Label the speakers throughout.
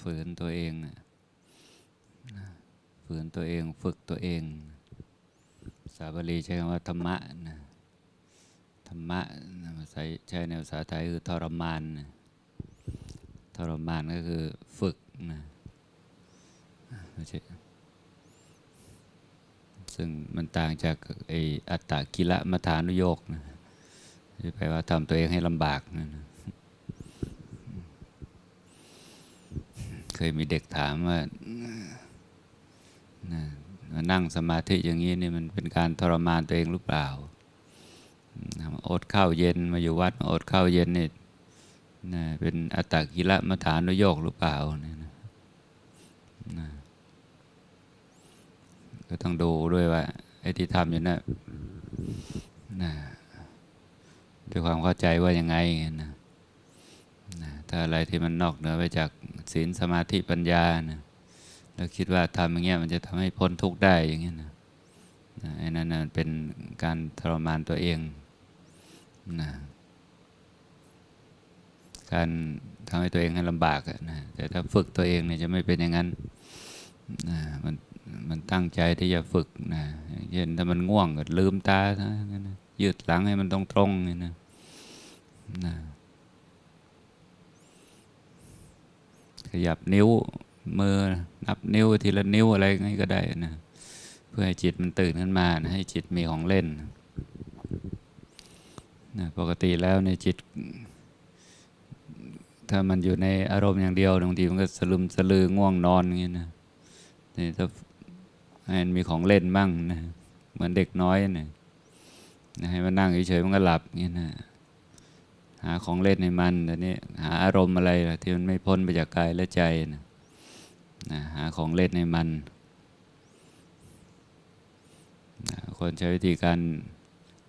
Speaker 1: ฝืนตัวเองฝืนตัวเองฝึกตัวเองภาบาลีใช้คำว่าธรรมะนะธรรมะใช้ในภาษาไทยคือทรมานนะทรมานก็คือฝึกนะไม่ใช่ซึ่งมันต่างจากไออัตตกิละมัฐานุโยกนะที่แปลว่าทำตัวเองให้ลำบากนะนะ เคยมีเด็กถามว่านะนั่งสมาธิอย่างนี้นี่มันเป็นการทรมานตัวเองหรือเปล่าอดข้าวเย็นมาอยู่วัดมาอดข้าวเย็นนี่นะเป็นอัตตกิละมัฐานุโยกหรือเปล่าเนี่ยนะนะก็ต้องดูด้วยว่าไอ้ที่ทำอยู่นะนะด้วยความเข้าใจว่ายังไงนะนะถ้าอะไรที่มันนอกเหนือไปจาก ศีลสมาธิปัญญานะแล้วคิดว่าทำอย่างเงี้ยมันจะทำให้พ้นทุกข์ได้อย่างเงี้ยนะไอ้นั่นนะเป็นการทรมานตัวเองนะการทำให้ตัวเองให้ลำบากอะนะแต่ถ้าฝึกตัวเองเนี่ยจะไม่เป็นอย่างนั้นนะมันมันตั้งใจที่จะฝึกนะเช่นถ้ามันง่วงก็ลืมตานะยืดหลังให้มันตรงตรงนี่นะนะ ขยับนิ้วมือนับนิ้วทีละนิ้วอะไรไงก็ได้นะเพื่อให้จิตมันตื่นขึ้นมานะให้จิตมีของเล่นนะปกติแล้วในจิต ถ้ามันอยู่ในอารมณ์อย่างเดียวบางทีมันก็สลึมสลือง่วงนอนอย่างนี้นะนี่ถ้าให้มันมีของเล่นบ้างนะเหมือนเด็กน้อยนะนะให้มันนั่งเฉยๆมันก็หลับอย่างนี้นะ หาของเล่นให้มันแต่นี้หาอารมณ์อะไรที่มันไม่พ้นไปจากกายและใจนะนะหาของเล่นให้มันนะคนใช้วิธีการ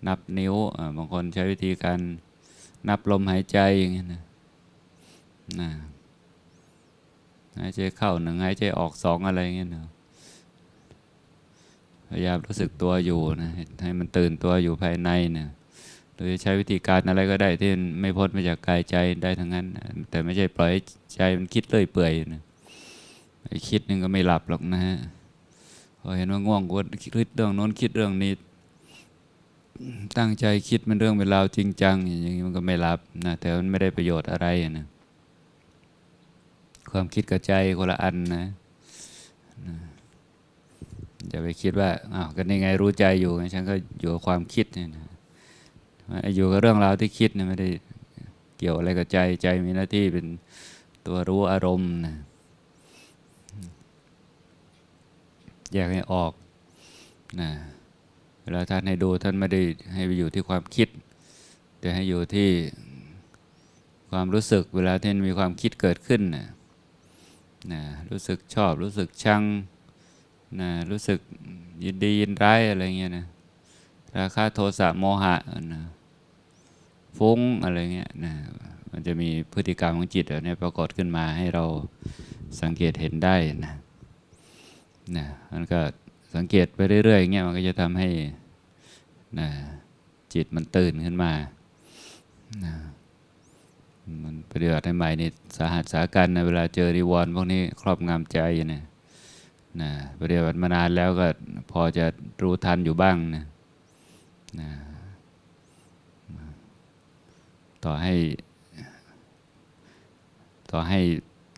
Speaker 1: นับนิ้ว บางคนใช้วิธีการนับลมหายใจอย่างเงี้ยนะนะหายใจเข้าหนึ่งหายใจออกสองอะไรเงี้ยนะพยายามรู้สึกตัวอยู่นะให้มันตื่นตัวอยู่ภายในเนะ หรือใช้วิธีการอะไรก็ได้ที่ไม่พ้นมาจากกายใจได้ทั้งนั้น แต่ไม่ใช่ปล่อยใจมันคิดเลื่อยเปื่อยนะไอ้คิดนึงก็ไม่หลับหรอกนะฮะพอเห็นว่าง่วงก็คิดเรื่องโน้นคิดเรื่องนี้ตั้งใจคิดมันเรื่องเป็นราวจริงจังอย่างนี้มันก็ไม่หลับนะแต่มันไม่ได้ประโยชน์อะไรนะความคิดกับใจคนละอันนะอย่าไปคิดว่าอ้าวกันยังไงรู้ใจอยู่ฉันก็อยู่กับความคิดเนี่ยนะ อยู่กับเรื่องราวที่คิดเนี่ยไม่ได้เกี่ยวอะไรกับใจใจมีหน้าที่เป็นตัวรู้อารมณ์นะแยกให้ออกนะเวลาท่านให้ดูท่านไม่ได้ให้ไปอยู่ที่ความคิด แต่ให้อยู่ที่ความรู้สึกเวลาที่มีความคิดเกิดขึ้นนะนะรู้สึกชอบรู้สึกชังนะรู้สึกยินดียินร้ายอะไรเงี้ยนะราคะโทสะโมหะนะ ฟุ้งอะไรเงี้ยนะมันจะมีพฤติกรรมของจิตเนี่ยปรากฏขึ้นมาให้เราสังเกตเห็นได้นะนะมันก็สังเกตไปเรื่อยๆเงี้ยมันก็จะทำให้นะจิตมันตื่นขึ้นมานะมันปฏิบัติใหม่นี่สาหัสสากันนะเวลาเจอริวรณ์พวกนี้ครอบงำใจเนี่ยนะปฏิบัติมานานแล้วก็พอจะรู้ทันอยู่บ้างนะนะ ต่อให้ ต่อให้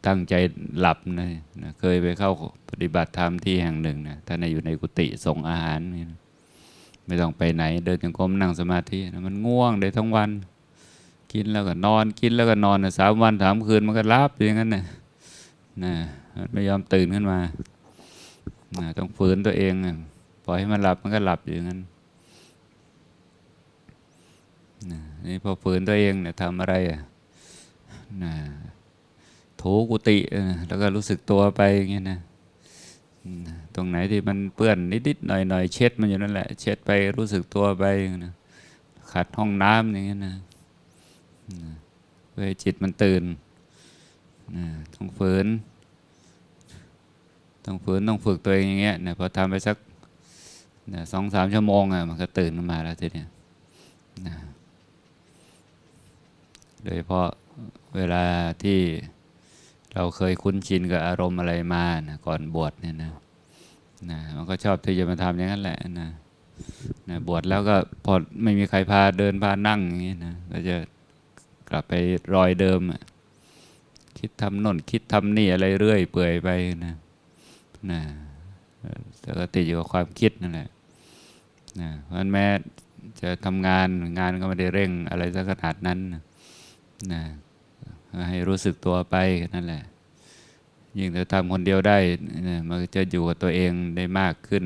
Speaker 1: ตั้งใจหลับนะนะเคยไปเข้าปฏิบัติธรรมที่แห่งหนึ่งนะท่านอยู่ในกุฏิส่งอาหารนี่นะไม่ต้องไปไหน เดินจงกรมนั่งสมาธินะมันง่วงได้ทั้งวัน กินแล้วก็นอนกินแล้วก็นอนนะสามวันสามคืนมันก็รับอย่างนั้นนะนะมันไม่ยอมตื่นขึ้นมานะต้องฝืนตัวเองนะปล่อยให้มันหลับมันก็หลับอย่างนั้น นี่พอฝืนตัวเองเนี่ยทำอะไรอะนะถูกุฏิแล้วก็รู้สึกตัวไปอย่างเงี้ยนะตรงไหนที่มันเปื้อนนิดๆหน่อยๆเช็ดมันอยู่นั่นแหละ เช็ดไปรู้สึกตัวไปนะขัดห้องน้ำอย่างเงี้ยนะเพื่อจิตมันตื่นนะต้องฝืน ต้องฝืนต้องฝึกตัวเองอย่างเงี้ยนะพอทำไปสักนะสองสามชั่วโมงอะมันก็ตื่นขึ้นมาแล้วทีเนี้ยนะ โดยเฉพาะเวลาที่เราเคยคุ้นชินกับอารมณ์อะไรมานะก่อนบวชเนี่ยนะนะมันก็ชอบที่จะมาทำอย่างนั้นแหละนะนะบวชแล้วก็พอไม่มีใครพาเดินพานั่งอย่างนี้นะก็จะกลับไปรอยเดิมอะคิดทำน่นคิดทำนี่อะไรเรื่อยเปื่อยไปนะนะแต่ก็ติดอยู่กับความคิดนั่นแหละนะเพราะฉะนั้นแม้จะทำงานงานก็ไม่ได้เร่งอะไรสักขนาดนั้นนะ นะให้รู้สึกตัวไปนั่นแหละ ยิ่งถ้าทำคนเดียวได้นะมันจะอยู่กับตัวเองได้มากขึ้น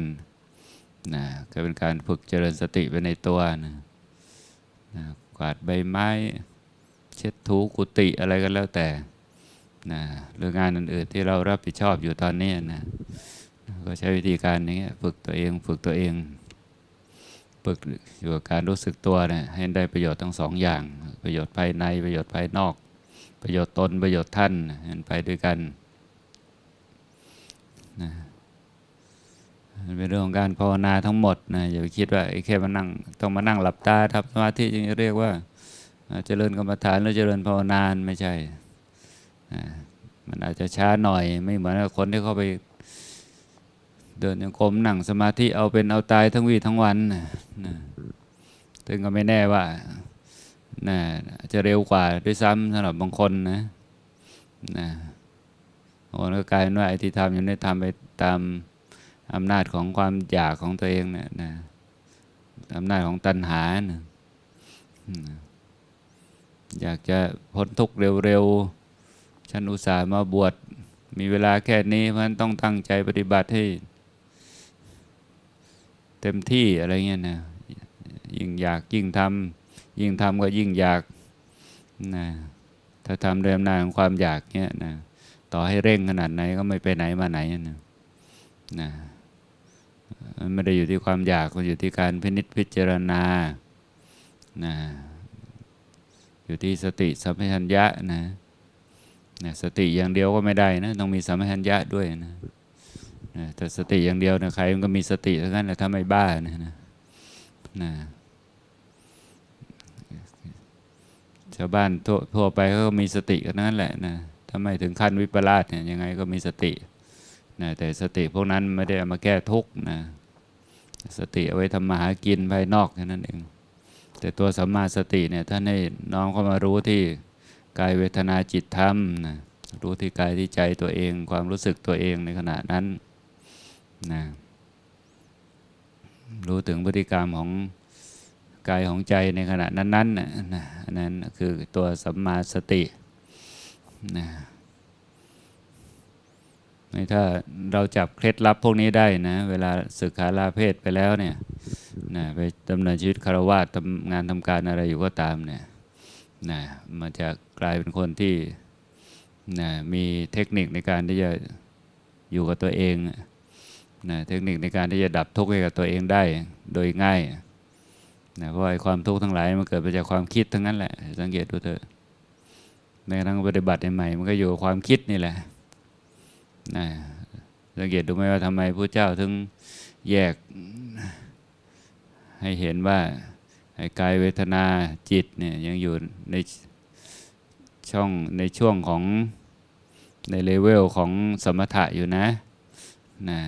Speaker 1: นะก็เป็นการฝึกเจริญสติไปในตัวนะนะกวาดใบไม้ เช็ดถูกุฏิอะไรก็แล้วแต่นะหรืองานอื่นๆที่เรารับผิดชอบอยู่ตอนนี้นะก็ใช้วิธีการอย่างเงี้ยฝึกตัวเองฝึกตัวเอง ฝึกอยู่กับการรู้สึกตัวเนะให้ได้ประโยชน์ทั้งสองอย่าง ประโยชน์ภายในประโยชน์ภายนอก ประโยชน์ตนประโยชน์ท่านมันไปด้วยกันนะมันเป็นเรื่องของการภาวนาทั้งหมดนะอย่าไปคิดว่าไอ้แค่มานั่งต้องมานั่งหลับตาทำสมาธิจึงเรียกว่าเจริญกรรมฐานหรือเจริญภาวนานไม่ใช่ มันอาจจะช้าหน่อยไม่เหมือนกับคนที่เข้าไป เดินยังกรมนั่งสมาธิเอาเป็นเอาตายทั้งวี่ทั้งวันนะนะซึ่งก็ไม่แน่ว่านะจะเร็วกว่าด้วยซ้ำสำหรับบางคนนะนะบางคนก็กลายเป็นว่าไอ้ที่ทำอยู่เนี่ยทำไปตามอำนาจของความอยากของตัวเองเนี่ยนะอำนาจของตัณหานะอืมอยากจะพ้นทุกข์เร็วๆ ฉันอุตส่าห์มาบวช มีเวลาแค่นี้เพราะฉะนั้นต้องตั้งใจปฏิบัติให้ เต็มที่อะไรเงี้ยนะยิ่งอยากยิ่งทำยิ่งทำก็ยิ่งอยากนะถ้าทำด้วยอำนาจของความอยากเนี้ยนะต่อให้เร่งขนาดไหนก็ไม่ไปไหนมาไหนนะนะมันไม่ได้อยู่ที่ความอยากมันอยู่ที่การพินิจพิจารณานะอยู่ที่สติสัมปชัญญะนะนะสติอย่างเดียวก็ไม่ได้นะต้องมีสัมปชัญญะด้วยนะ แต่สติอย่างเดียวนะใครมันก็มีสติเท่านั้นแหละถ้าไม่บ้านะนะนะชาวบ้านทั่วทั่วไปเขาก็มีสติกันนั่นแหละนะถ้าไม่ถึงขั้นวิปลาสเนี่ยยังไงก็มีสตินะแต่สติพวกนั้นไม่ได้เอามาแก้ทุกข์นะสติเอาไว้ทำมาหากินภายนอกแค่นั้นเองแต่ตัวสัมมาสติเนี่ยท่านให้น้อมเข้ามารู้ที่กายเวทนาจิตธรรมนะรู้ที่กายที่ใจตัวเอง ความรู้สึกตัวเองในขณะนั้น นะรู้ถึงพฤติกรรมของกายของใจในขณะนั้นๆนะนะนนั้นคือตัวสัมมาสตินะถ้าเราจับเคล็ดลับพวกนี้ได้นะ เวลาศึกษาลาเพศไปแล้วเนี่ยนะไปดำเนินชีวิตคารวะทำงานทำการอะไรอยู่ก็ตามเนี่ยนะมันจะกลายเป็นคนที่นะมีเทคนิคในการที่จะอยู่กับตัวเอง นะเทคนิคในการที่จะดับทุกข์ให้กับตัวเองได้โดยง่ายนะเพราะไอ้ความทุกข์ทั้งหลายมันเกิดมาจากความคิดทั้งนั้นแหละ สังเกตดูเถอะในทั้งปฏิบัติใหม่มันก็อยู่กับความคิดนี่แหละนะสังเกตดูไหมว่าทำไมพระเจ้าถึงแยกให้เห็นว่าไอ้กายเวทนาจิตเนี่ยยังอยู่ในช่องในช่วงของในเลเวลของสมถะอยู่นะนะ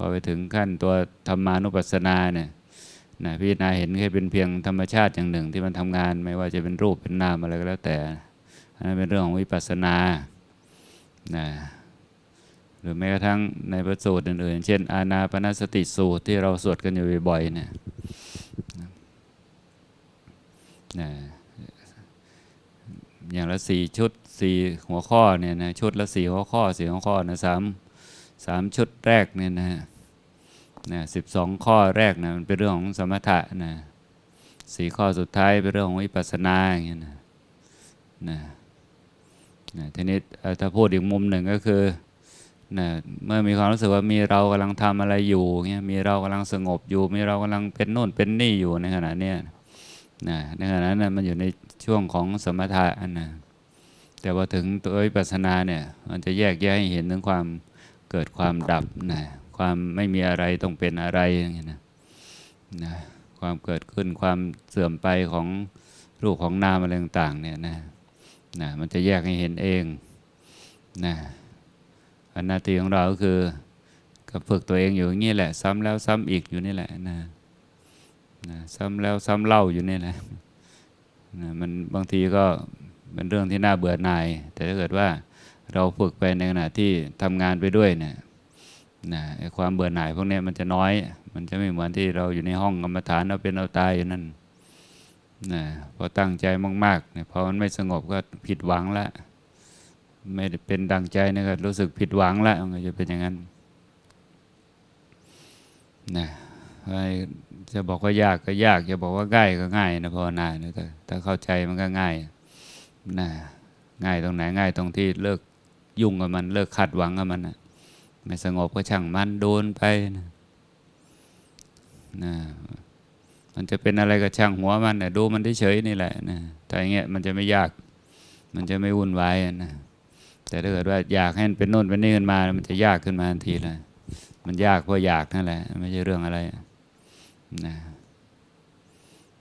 Speaker 1: พอไปถึงขั้นตัวธรรมานุปัสสนาเนี่ยนะพิจารณาเห็นแค่เป็นเพียงธรรมชาติอย่างหนึ่ง ที่มันทำงานไม่ว่าจะเป็นรูปเป็นนามอะไรก็แล้วแต่อันนั้นเป็นเรื่องของวิปัสสนานะหรือแม้กระทั่งในพระสูตรอื่นๆ เช่น อานาปนสติสูตรที่เราสวดกันอยู่บ่อยๆเนี่ยนะอย่างละสี่ชุดสี่หัวข้อเนี่ยนะชุดละสี่หัวข้อสี่หัวข้อนะสาม สามชุดแรกเนี่ยนะนะสิบสองข้อแรกนะมันเป็นเรื่องของสมถะนะสี่ข้อสุดท้ายเป็นเรื่องของวิปัสสนาอย่างเงี้ยนะนะนะทีนี้ถ้าพูดอีกมุมหนึ่งก็คือนะเมื่อมีความรู้สึกว่ามีเรากำลังทำอะไรอยู่เงี้ยมีเรากำลังสงบอยู่ มีเรากำลังเป็นโน่นเป็นนี่อยู่ในขณะเนี้ยนะในขณะนั้นนะมันอยู่ในช่วงของสมถะอันนะแต่ว่าถึงตัววิปัสสนาเนี่ยมันจะแยกแยะให้เห็นถึงความ เกิดความดับนะความไม่มีอะไรต้องเป็นอะไรอย่างเงี้ยนะนะความเกิดขึ้นความเสื่อมไปของรูปของนามอะไรต่างๆเนี่ยนะนะมันจะแยกให้เห็นเองนะหน้าที่ของเราก็คือก็ฝึกตัวเองอยู่อย่างนี้แหละ ซ้ำแล้วซ้ำอีกอยู่นี่แหละนะนะซ้ำแล้วซ้ำเล่าอยู่นี่แหละนะมันบางทีก็เป็นเรื่องที่น่าเบื่อหน่าย แต่ถ้าเกิดว่า เราฝึกไปในขณะที่ทำงานไปด้วยเนี่ยนะความเบื่อหน่ายพวกนี้มันจะน้อย มันจะไม่เหมือนที่เราอยู่ในห้องกรรมฐานเราเป็นเอาตายอยู่นั่นนะพอตั้งใจมากๆเนี่ยพอมันไม่สงบก็ผิดหวังละ ไม่ได้เป็นดังใจนะก็รู้สึกผิดหวังล้วมันจะเป็นอย่างนั้นนะจะบอกว่ายากก็ยาก จะบอกว่าง่ายก็ง่ายนะภาวนานะแต่ถ้าเข้าใจมันก็ง่ายนะง่ายตรงไหนง่ายตรงที่เลิก ยุ่งกับมัน เลิกคาดหวังกับมันนะไม่สงบก็ช่างมันโดนไปนะนะมันจะเป็นอะไรก็ช่างหัวมันนะดูมันเฉยๆนี่แหละนะแต่อย่างเงี้ยมันจะไม่ยาก มันจะไม่วุ่นวายนะแต่ถ้าเกิดว่าอยากให้มันเป็นโน่นเป็นนี่ขึ้นมา มันจะยากขึ้นมาทันทีเลยมันยากเพราะอยากนั่นแหละ ไม่ใช่เรื่องอะไรนะ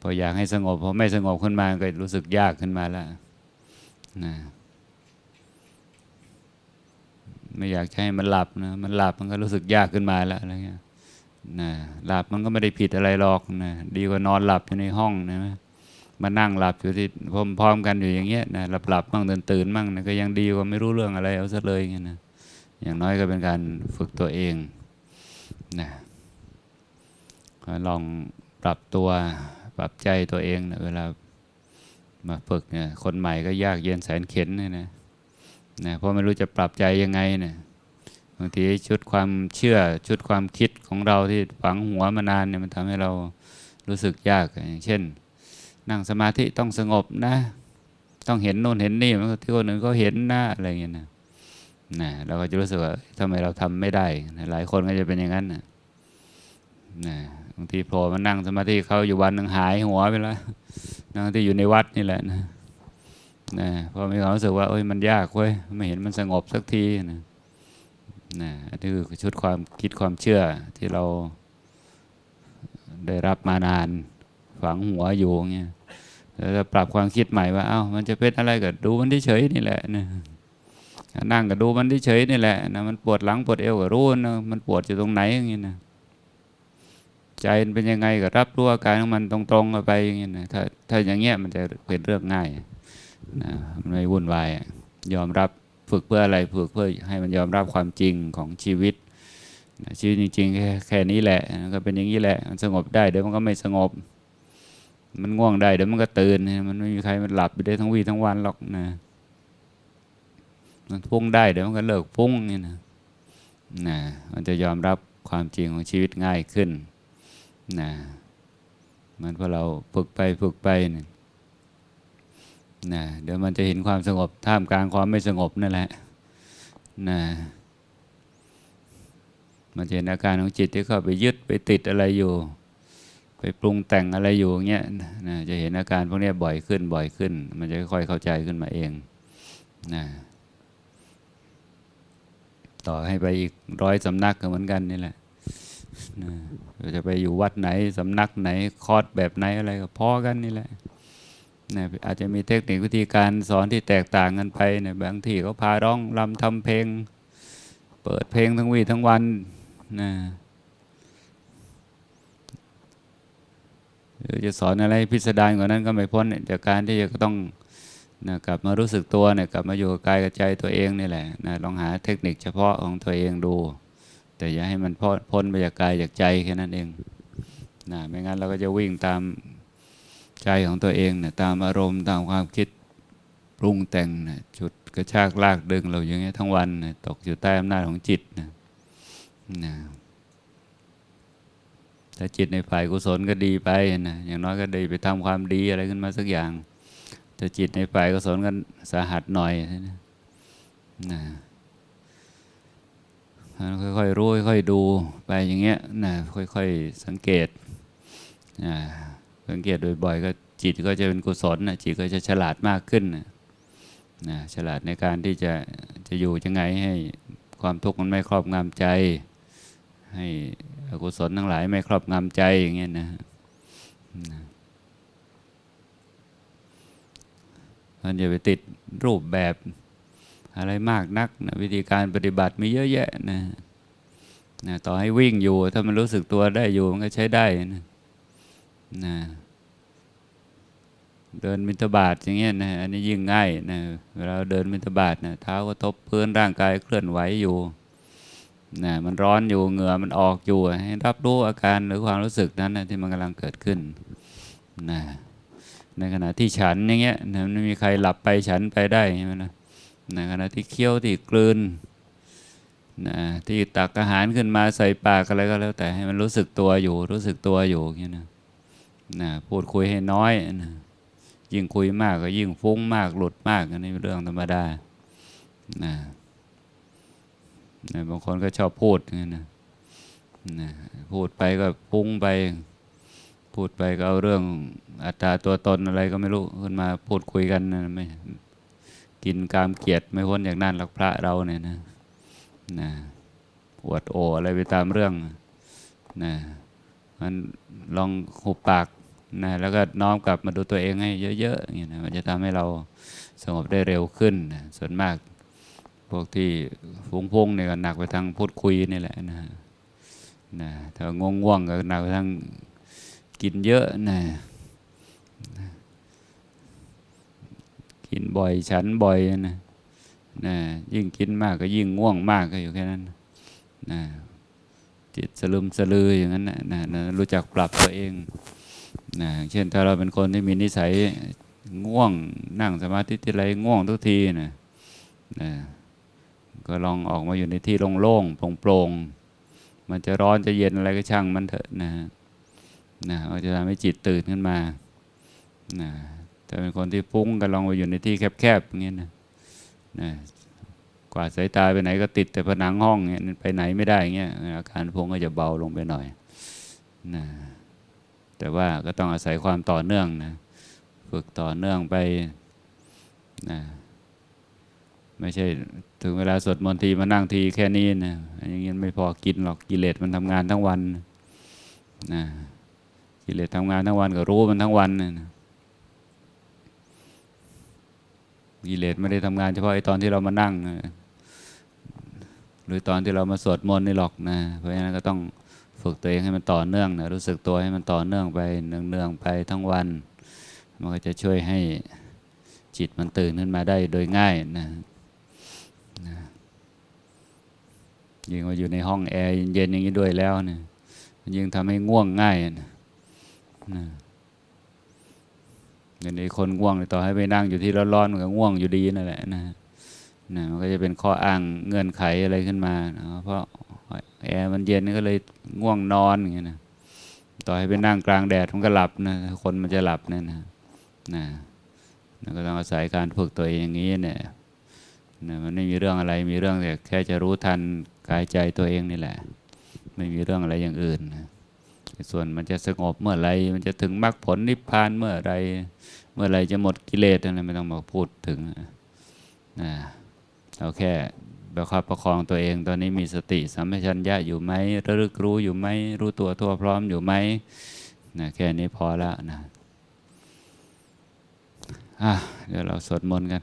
Speaker 1: พออยากให้สงบพอไม่สงบขึ้นมาก็รู้สึกยากขึ้นมาแล้วนะ ไม่อยากจะให้มันหลับนะมันหลับมันก็รู้สึกยากขึ้นมาแล้วอะไรเงี้ยนะหลับมันก็ไม่ได้ผิดอะไรหรอกนะดีกว่านอนหลับอยู่ในห้องนะมานั่งหลับอยู่ที่พร้อมๆกันอยู่อย่างเงี้ยนะหลับหลับบ้างตื่นตื่นๆบ้างนะก็ยังดีกว่าไม่รู้เรื่องอะไรเอาซะเลยอย่างเงี้ยนะอย่างน้อยก็เป็นการฝึกตัวเองนะลองปรับตัวปรับใจตัวเองนะเวลามาฝึกเนี่ยคนใหม่ก็ยากเย็นแสนเข็ญเนี่ยนะ นะเพราะไม่รู้จะปรับใจยังไงเนี่ยบางทีชุดความเชื่อชุดความคิดของเราที่ฝังหัวมานานเนี่ยมันทำให้เรารู้สึกยากอย่างเช่น นั่งสมาธิต้องสงบนะ ต้องเห็นโน่นเห็นนี่มันที่คนอื่นก็เห็นนะอะไรเงี้ยนะนะเราก็จะรู้สึกว่าทำไมเราทำไม่ได้นะหลายคนก็จะเป็นอย่างนั้นนะนะบางทีโผล่มานั่งสมาธิเขาอยู่วันหนึ่งหายหัวไปแล้วนั่งที่อยู่ในวัดนี่แหละนะ นะพอมีความรู้สึกว่าโอ้ยมันยากเว้ยไม่เห็นมันสงบสักทีนะนะนี่คือชุดความคิดความเชื่อที่เราได้รับมานาน ฝังหัวอยู่เงี้ยแล้วจะปรับความคิดใหม่ว่า เอ้ามันจะเป็นอะไรก็ดูมันเฉยนี่แหละนะนั่งก็ดูมันเฉยนี่แหละนะมันปวดหลังปวดเอวก็รู้นะมันปวดอยู่ตรงไหนอย่างเงี้ยนะใจเป็นยังไงก็รับรู้อาการของมันตรงๆไปอย่างเงี้ยนะถ้าถ้าอย่างเงี้ยมันจะเป็นเรื่องง่าย นะมันไม่วุ่นวายยอมรับฝึกเพื่ออะไรฝึกเพื่อให้มันยอมรับความจริงของชีวิตนะชีวิตจริงๆแค่แค่นี้แหละก็เป็นอย่างนี้แหละมันสงบได้เดี๋ยวมันก็ไม่สงบ มันง่วงได้เดี๋ยวมันก็ตื่นมันไม่มีใครมันหลับไปได้ทั้งวีทั้งวันหรอกนะมันฟุ้งได้เดี๋ยวมันก็เลิกฟุ้งนี่นะนะมันจะยอมรับความจริงของชีวิตง่ายขึ้นนะมันพอเราฝึกไปฝึกไปเนี่ย นะเดี๋ยวมันจะเห็นความสงบท่ามกลางความไม่สงบนั่นแหละนะมันจะเห็นอาการของจิตที่เข้าไปยึดไปติดอะไรอยู่ ไปปรุงแต่งอะไรอยู่เงี้ยนะจะเห็นอาการพวกนี้บ่อยขึ้นบ่อยขึ้น มันจะค่อยๆเข้าใจขึ้นมาเองนะต่อให้ไปอีกร้อยสำนักก็เหมือนกันนี่แหละนะจะไปอยู่วัดไหนสำนักไหนคอร์สแบบไหนอะไรก็พอกันนี่แหละ นะอาจจะมีเทคนิควิธีการสอนที่แตกต่างกันไปนะบางที่เขาพาร้องรำทำเพลง เปิดเพลงทั้งวีทั้งวันนะหรือจะสอนอะไรพิสดารกว่านั้นก็ไม่พ้นจากการที่จะต้องนะกลับมารู้สึกตัวเนี่ยกลับมาอยู่กับกายกับใจตัวเองนี่แหละนะลองหาเทคนิคเฉพาะของตัวเองดู แต่อย่าให้มันพ้นไปจากกายจากใจแค่นั้นเองนะไม่งั้นเราก็จะวิ่งตาม ใจของตัวเองเนี่ยตามอารมณ์ตามความคิดปรุงแต่งนะจุดกระชากลากดึงเราอย่างเงี้ยทั้งวันนะตกอยู่ใต้อำนาจของจิตนะนะถ้าจิตในฝ่ายกุศลก็ดีไปนะอย่างน้อยก็ได้ไปทำความดีอะไรขึ้นมาสักอย่างแต่จิตในฝ่ายกุศลก็สาหัสหน่อยนะนะค่อยๆรู้ค่อยๆดูไปอย่างเงี้ยนะค่อยๆสังเกตนะ สังเกตบ่อยๆก็จิตก็จะเป็นกุศลนะจิตก็จะฉลาดมากขึ้นนะนะฉลาดในการที่จะจะอยู่ยังไงให้ความทุกข์มันไม่ครอบงำใจ ให้อกุศลทั้งหลายไม่ครอบงำใจอย่างเงี้ยนะนะมันอย่าไปติดรูปแบบอะไรมากนักนะวิธีการปฏิบัติมีเยอะแยะนะนะต่อให้วิ่งอยู่ถ้ามันรู้สึกตัวได้อยู่มันก็ใช้ได้นะ นะเดินมิตบาทอย่างเงี้ยนะอันนี้ยิ่งง่ายนะเวลาเดินมิตบาทนะเท้ากระทบพื้นร่างกายเคลื่อนไหวอยู่นะมันร้อนอยู่เหงื่อมันออกอยู่ให้รับรู้อาการหรือความรู้สึกนั้นนะที่มันกำลังเกิดขึ้นนะในขณะที่ฉันอย่างเงี้ยนะไม่มีใครหลับไปฉันไปได้ใช่ไหมนะในขณะที่เคี้ยวที่กลืนนะที่ตักอาหารขึ้นมาใส่ปากอะไรก็แล้วแต่ให้มันรู้สึกตัวอยู่ รู้สึกตัวอยู่อย่างนี้ยนะ นะพูดคุยให้น้อยนะยิ่งคุยมากก็ยิ่งฟุ้งมากหลุดมากอันนี้เป็นเรื่องธรรมดานะนะบางคนก็ชอบพูดอย่างนี้นะนะพูดไปก็ฟุ้งไป พูดไปก็เอาเรื่องอัตราตัวตนอะไรก็ไม่รู้ขึ้นมาพูดคุยกันนะไม่กินกามเกียรติไม่พ้นอย่างนั้นหรอกพระเราเนี่ยนะนะปวดโออะไรไปตามเรื่องนะมันลองหุบปาก นะแล้วก็น้อมกลับมาดูตัวเองให้เยอะๆอย่างเงี้ยนะมันจะทำให้เราสงบได้เร็วขึ้นนะส่วนมากพวกที่ฟุ้งพุ่งเนี่ยก็หนักไปทางพูดคุยนี่แหละนะนะถ้าง่วงๆก็หนักไปทางกินเยอะนะกินบ่อยฉันบ่อยนะนะยิ่งกินมากก็ยิ่งง่วงมากก็อยู่แค่นั้นนะจิตสลืมสลืออย่างนั้นนะนะนะรู้จักปรับตัวเอง นะเช่นถ้าเราเป็นคนที่มีนิสัยง่วงนั่งสมาธิทีไรง่วงทุกทีนะนะก็ลองออกมาอยู่ในที่โล่งๆโปร่งๆมันจะร้อนจะเย็นอะไรก็ช่างมันเถอะนะนะมันจะทำให้จิตตื่นขึ้นมานะถ้าเป็นคนที่ฟุ้งก็ลองไปอยู่ในที่แคบๆอย่างเงี้ยนะนะกวาดสายตาไปไหนก็ติดแต่ผนังห้องเงี้ยไปไหนไม่ได้เงี้ยอาการฟุ้งก็จะเบาลงไปหน่อยนะ แต่ว่าก็ต้องอาศัยความต่อเนื่องนะฝึกต่อเนื่องไปนะไม่ใช่ถึงเวลาสวดมนต์ทีมานั่งทีแค่นี้นะอย่างนี้ไม่พอกินหรอกกิเลสมันทำงานทั้งวันนะกิเลสทำงานทั้งวันก็รู้มันทั้งวันนะกิเลสไม่ได้ทำงานเฉพาะไอ้ตอนที่เรามานั่งนะหรือตอนที่เรามาสวดมนต์นี่หรอกนะเพราะฉะนั้นก็ต้อง ฝึกตัวเองให้มันต่อเนื่องนะรู้สึกตัวให้มันต่อเนื่องไปเนืองๆไปทั้งวัน มันก็จะช่วยให้จิตมันตื่นขึ้นมาได้โดยง่ายนะนะยิ่งว่าอยู่ในห้องแอร์เย็นๆอย่างนี้ด้วยแล้วเนี่ยมันยิ่งทำให้ง่วงง่ายนะนะเดี๋ยวนี้คนง่วงต่อให้ไปนั่งอยู่ที่ร้อนๆมันก็ง่วงอยู่ดีนั่นแหละนะ นะมันก็จะเป็นข้ออ้างเงื่อนไขอะไรขึ้นมานะเพราะแอร์มันเย็นก็เลยง่วงนอนอย่างเงี้ยนะต่อให้ไปนั่งกลางแดดมันก็หลับนะคนมันจะหลับเนี่ยนะนะนะก็ต้องอาศัยการฝึกตัวเองอย่างนี้เนี่ยนะมันไม่มีเรื่องอะไรมีเรื่องแต่แค่จะรู้ทันกายใจตัวเองนี่แหละ ไม่มีเรื่องอะไรอย่างอื่นนะส่วนมันจะสงบเมื่อไรมันจะถึงมรรคผลนิพพานเมื่อไรเมื่อไรจะหมดกิเลสอะไรไม่ต้องมาพูดถึงนะ เราแค่ประคับประคองตัวเองตอนนี้มีสติสัมปชัญญะอยู่ไหมระลึกรู้อยู่ไหมรู้ตัวทั่วพร้อมอยู่ไหมนะแค่นี้พอแล้วนะอะเดี๋ยวเราสวดมนต์กัน